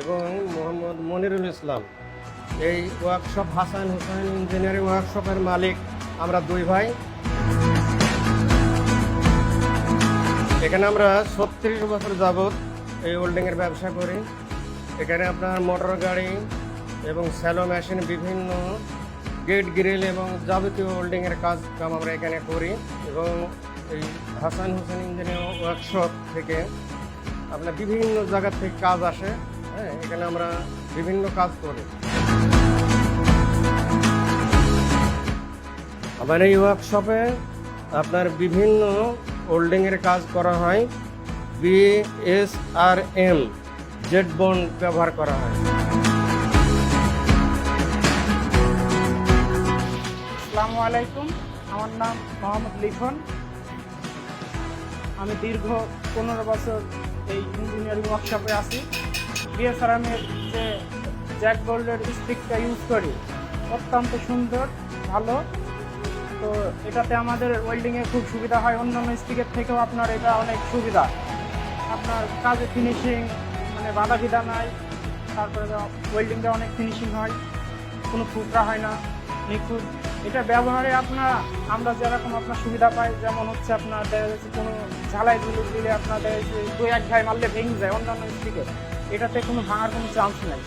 এবং মোহাম্মদ মনিরুল ইসলাম। এই workshop Hasan Hossain engineering ওয়ার্কশপের মালিক আমরা দুই ভাই। এখানে আমরা ছত্রিশ বছর যাবৎ এই ওল্ডিংয়ের ব্যবসা করি। এখানে আপনার মোটর গাড়ি এবং স্যালো মেশিন বিভিন্ন গেট গ্রিল এবং যাবতীয় ওল্ডিংয়ের কাজ কাম আমরা এখানে করি এবং এই হাসান হোসেন ইঞ্জিনিয়ারিং ওয়ার্কশপ থেকে আপনার বিভিন্ন জায়গা থেকে কাজ আসে হ্যাঁ এখানে আমরা বিভিন্ন কাজ করি। আমার এই ওয়ার্কশপে আপনার বিভিন্ন হোল্ডিংয়ের কাজ করা হয় B S R M Z bond ব্যবহার করা হয়। আসসালামু আলাইকুম, আমার নাম মোহাম্মদ লিখন। আমি দীর্ঘ পনেরো বছর এই ইঞ্জিনিয়ারিং ওয়ার্কশপে আছি। বিএসআরএমের যে জ্যাক বোল্ডের স্টিকটা ইউজ করি, অত্যন্ত সুন্দর, ভালো। তো এটাতে আমাদের ওয়েল্ডিংয়ে খুব সুবিধা হয়, অন্যান্য স্টিকের থেকেও আপনার এটা অনেক সুবিধা। আপনার কাজে ফিনিশিং মানে বাধা বিধা নাই, তারপরে ওয়েল্ডিংটা অনেক ফিনিশিং হয়, কোনো টুকরা হয় না। নিখুঁত। এটা ব্যবহারে আপনার, আমরা যেরকম আপনার সুবিধা পাই, যেমন হচ্ছে আপনার দেখা যাচ্ছে কোনো ঝালাই ঝুলু দিলে আপনার দেখা যাচ্ছে দু এক ঘায় মারলে ভেঙে যায় অন্যান্য স্টিকে এটাতে কোনো ভাঙার কোনো চান্স নেই।